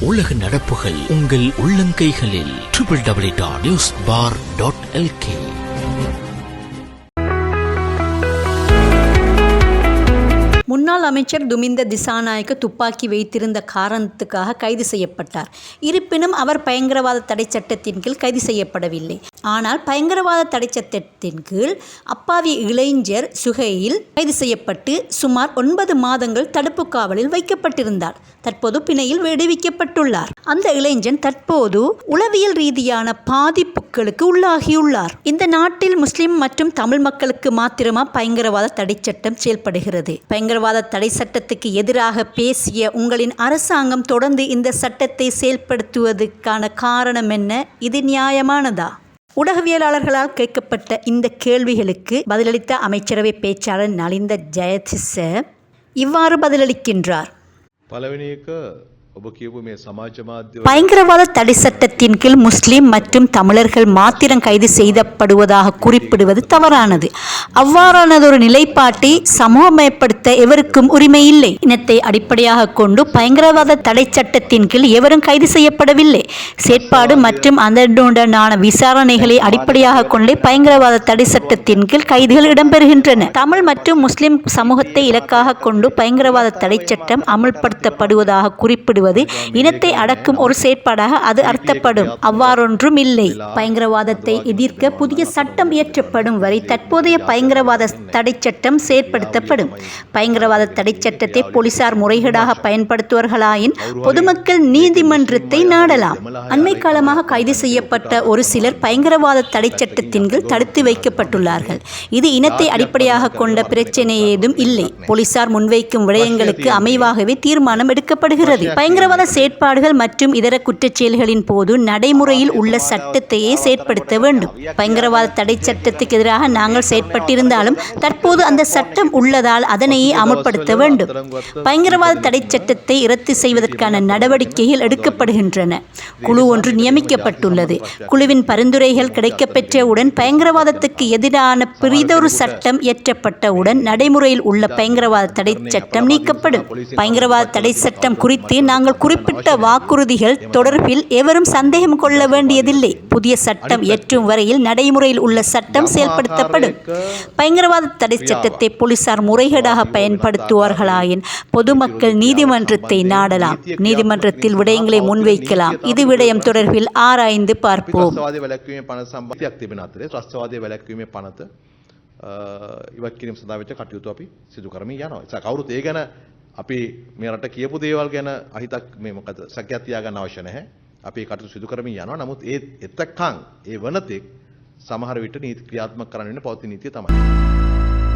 உலக நடப்புகள் உங்கள் உள்ளங்கைகளில். Triple W dot news bar dot LK முன்னாள் அமைச்சர் துமிந்த திசாநாயக்க துப்பாக்கி வைத்திருந்த காரணத்துக்காக கைது செய்யப்பட்டார். இருப்பினும் அவர் பயங்கரவாத தடை சட்டத்தின் கீழ் கைது செய்யப்படவில்லை. ஆனால் பயங்கரவாத தடை சட்டத்தின் கீழ் அப்பாவி இளைஞர் சுகையில் கைது செய்யப்பட்டு சுமார் ஒன்பது மாதங்கள் தடுப்பு காவலில் வைக்கப்பட்டிருந்தார். தற்போது பிணையில் விடுவிக்கப்பட்டுள்ளார். அந்த இளைஞன் தற்போது உளவியல் ரீதியான பாதிப்புகளுக்கு உள்ளாகியுள்ளார். இந்த நாட்டில் முஸ்லிம் மற்றும் தமிழ் மக்களுக்கு மாத்திரமா பயங்கரவாத தடை சட்டம் செயல்படுகிறது? பயங்கரவாத பயங்கரவாத தடை சட்டத்துக்கு எதிராக பேசிய உங்களின் அரசாங்கம் தொடர்ந்து இந்த சட்டத்தை செயல்படுத்துவதற்கான காரணம் என்ன? இது நியாயமானதா? ஊடகவியலாளர்களால் கேட்கப்பட்ட இந்த கேள்விகளுக்கு பதிலளித்த அமைச்சரவை பேச்சாளர் நலிந்த ஜெயதிச இவ்வாறு பதிலளிக்கின்றார். பயங்கரவாத தடை சட்டத்தின் கீழ் முஸ்லிம் மற்றும் தமிழர்கள் மாத்திரம் கைது செய்தப்படுவதாக குறிப்பிடுவது தவறானது. அவ்வாறானதொரு நிலைப்பாட்டை சமூகமயப்படுத்த எவருக்கும் உரிமை இல்லை இனத்தை அடிப்படையாக கொண்டு பயங்கரவாத தடை சட்டத்தின் கீழ் எவரும் கைது செய்யப்படவில்லை. செயற்பாடு மற்றும் அதனுடனான விசாரணைகளை அடிப்படையாக கொண்டே பயங்கரவாத தடை சட்டத்தின் கீழ் கைதுகள் இடம்பெறுகின்றன. தமிழ் மற்றும் முஸ்லிம் சமூகத்தை இலக்காக கொண்டு பயங்கரவாத தடை சட்டம் அமல்படுத்தப்படுவதாக குறிப்பிடுவது இனத்தை அடக்கும் ஒரு செயற்பாடாக அது அர்த்தப்படும். அவ்வாறொன்றும் இல்லை பயங்கரவாதத்தை எதிர்க்க புதிய சட்டம் இயற்றப்படும் வரை தற்போதைய பயங்கரவாத தடை சட்டம் செயற்படுத்தப்படும். பயங்கரவாத தடை சட்டத்தை போலீசார் முறைகேடாக பயன்படுத்துவார்களாயின் பொதுமக்கள் நீதிமன்றத்தை நாடலாம். அண்மை காலமாக கைது செய்யப்பட்ட ஒரு சிலர் பயங்கரவாத தடை சட்டத்தின் கீழ் தடுத்து வைக்கப்பட்டுள்ளார்கள். இது இனத்தை அடிப்படையாக கொண்ட பிரச்சனை ஏதும் இல்லை. போலீசார் முன்வைக்கும் விடயங்களுக்கு அமைவாகவே தீர்மானம் எடுக்கப்படுகிறது. பயங்கரவாத செயற்பாடுகள் மற்றும் இதர குற்றச்செயல்களின் போது நடைமுறையில் உள்ள சட்டத்தையே செயற்படுத்த வேண்டும். பயங்கரவாத தடை சட்டத்துக்கு எதிராக நாங்கள் செயற்பட்டிருந்தாலும் தற்போது அந்த சட்டம் உள்ளதால் அதனையே அமல்படுத்த வேண்டும். பயங்கரவாத தடை சட்டத்தை ரத்து செய்வதற்கான நடவடிக்கைகள் எடுக்கப்படுகின்றன. குழு ஒன்று நியமிக்கப்பட்டுள்ளது. குழுவின் பரிந்துரைகள் கிடைக்கப்பெற்றவுடன் பயங்கரவாதத்துக்கு எதிரான பிரிதொரு சட்டம் இயற்றப்பட்டவுடன் நடைமுறையில் உள்ள பயங்கரவாத தடை சட்டம் நீக்கப்படும். பயங்கரவாத தடை சட்டம் குறித்து நாங்கள் குறிப்பிட்ட வாக்குறுதிகள் தொடர்பில் எவரும் சந்தேகம் கொள்ள வேண்டியதில்லை புதிய சட்டம் இயற்றும் வரையில் நடைமுறையில் உள்ள சட்டம் செயல்படுத்தப்படும் பயங்கரவாத தடை சட்டத்தை போலீசார் முறைகேடாக பயன்படுத்துவார்களாயின் பொதுமக்கள் நீதிமன்றத்தை நாடலாம் நீதிமன்றத்தில் விடயங்களை முன்வைக்கலாம் இது விடயம் தொடர்பில் ஆராய்ந்து பார்ப்போம் ත්‍රස්තවාදය වැලැක්වීමේ පනත සම්බන්ධයක් තිබෙන අතරේ ත්‍රස්තවාදය වැලැක්වීමේ පනත අ, ඉවත් කිරීම සඳහා වෙච්ච කටයුතු අපි සිදු කරමින් යනවා. ඒ නිසා කවුරුත් ඒ ගැන අපි මේ රට කියපු දේවල් ගැන අහිතක් මේ මොකද සැකයක් තියාගන්න අවශ්‍ය නැහැ. අපි ඒ කටයුතු සිදු කරමින් යනවා. නමුත් ඒ එතකන් ඒ වනතෙක් සමහර විට නීති ක්‍රියාත්මක කරන්න වෙන පවතින නීතිය තමයි.